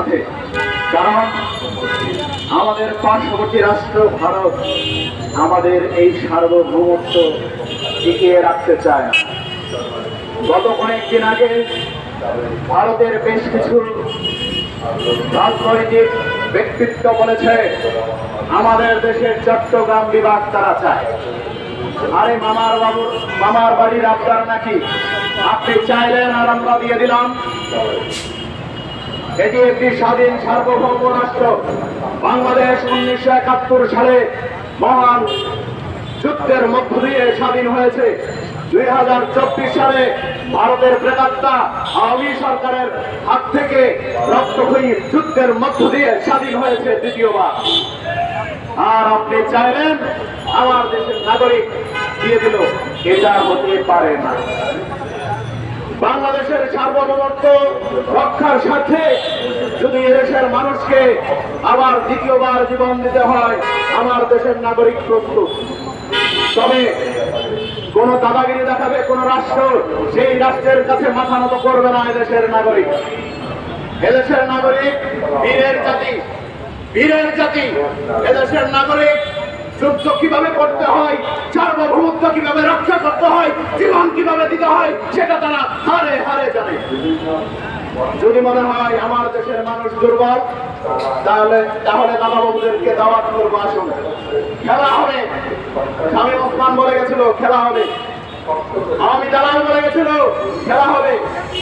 সাথে। কারণ আমাদের পার্শ্ববর্তী রাষ্ট্র ভারত আমাদের এই সার্বভৌমত্ব টিকিয়ে রাখতে চায় গত কয়েকদিন আগে ভারতের বেশ কিছু রাজনৈতিক ব্যক্তিত্ব বলেছে, আমাদের দেশের চট্টগ্রাম বিভাগ তারা চায়। আরে মামার বাবু মামার বাড়ির আপনার নাকি? আপনি চাইলেন আর আমরা দিয়ে দিলাম। এটি একটি স্বাধীন সার্বভৌম রাষ্ট্র বাংলাদেশ উনিশশো একাত্তর সালে মহান যুদ্ধের মধ্য দিয়ে স্বাধীন হয়েছে। দুই হাজার চব্বিশ সালে ভারতের প্রেতাত্মা আওয়ামী সরকারের হাত থেকে রক্তক্ষয়ী যুদ্ধের মধ্য দিয়ে স্বাধীন হয়েছে দ্বিতীয়বার। আর আপনি চাইলেন আমার দেশের নাগরিক দিয়ে দিল। এটা হতে পারে না। বাংলাদেশের সার্বভৌমত্ব রক্ষার স্বার্থে যদি এদেশের মানুষকে আবার দ্বিতীয়বার জীবন দিতে হয়, আমার দেশের নাগরিক প্রস্তুত। তবে কোন দাদাগিরি দেখাবে, কোন রাষ্ট্র সেই রাষ্ট্রের কাছে মাথা নত করবে না এদেশের নাগরিক। এদেশের নাগরিক বীরের জাতি বীরের জাতি। এদেশের নাগরিক যুদ্ধ কীভাবে করতে হয় সার্বভৌমত্ব কীভাবে রক্ষা করতে হয়, জীবন কীভাবে দিতে হয়, সেটা তারা হারে হারে জানে। যদি মনে হয় আমার দেশের মানুষ দুর্বল, তাহলে তাহলে দাদা বাবুদেরকে দাওয়াত করব, আসুন। খেলা হবে। স্বামী ওসমান বলে গেছিল, খেলা হবে। আমি দালাল বলে গেছিল, খেলা হবে।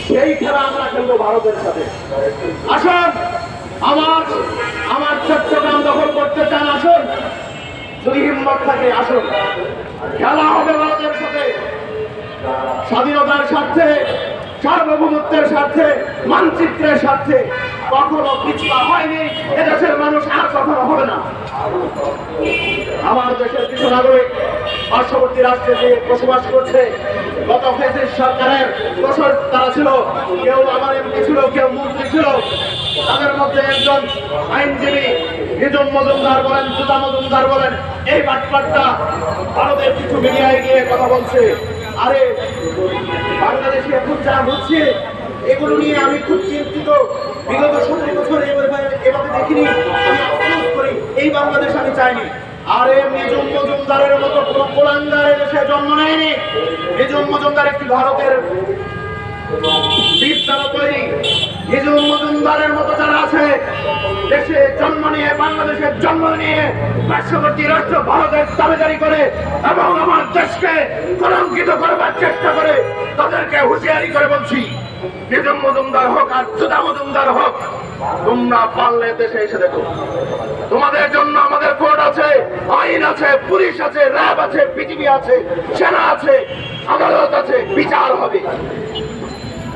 সেই খেলা আমরা খেলব ভারতের সাথে। আসুন, আমার আমার চট্টগ্রাম দখল করতে চান, আসুন। যদি হিম্মত থাকে, আসুন। খেলা হবে ভারতের সাথে। স্বাধীনতার স্বার্থে, সার্বভৌমত্বের স্বার্থে, মানচিত্রের স্বার্থে কখনো পিছপা হয়নি। এদেশের মানুষ আর কখনো হবে না। আমার দেশের কিছু নাগরিক পার্শ্ববর্তী রাষ্ট্রে যে বসবাস করছে। গত ফেসিস সরকারের ছিল, কেউ আমার এমপি ছিল, কেউ মন্ত্রী ছিল। তাদের মধ্যে একজন আইনজীবী নিজম মজুমদার বলেন জুতা মজুমদার বলেন, এই বাটপাটটা ভারতের কিছু মিডিয়ায় গিয়ে কথা বলছে। আরে, বাংলাদেশে এখন যা হচ্ছে, এগুলো নিয়ে আমি খুব চিন্তিত। বিগত সতেরো বছর এভাবে দেখিনি, আমি আফসোস করি, এই বাংলাদেশ আমি চাইনি। আরে নিজুম মজুমদারের মতো কোনো কোলাঙ্গার দেশে জন্ম নেয়নি। নিজুম মজুমদার একটি ভারতের মজুমদারের মতো যারা আছে, দেশে জন্ম নিয়ে, বাংলাদেশের জন্ম নিয়ে পার্শ্ববর্তী এবং আমার দেশকে চেষ্টা করে, তাদেরকে হুঁশিয়ারি করে বলছি মজুমদার হোক আর হোক, তোমরা দেশে এসে দেখো। তোমাদের জন্য আমাদের কোর্ট আছে, আইন আছে, পুলিশ আছে, র্যাব আছে বিজিবি আছে, সেনা আছে, আদালত আছে, বিচার হবে।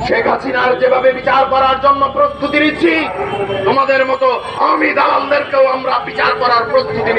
শেখ হাসিনার যেভাবে বিচার করার জন্য প্রস্তুতি নিচ্ছি, তোমাদের মতো আমি দালালদেরকেও আমরা বিচার করার প্রস্তুতি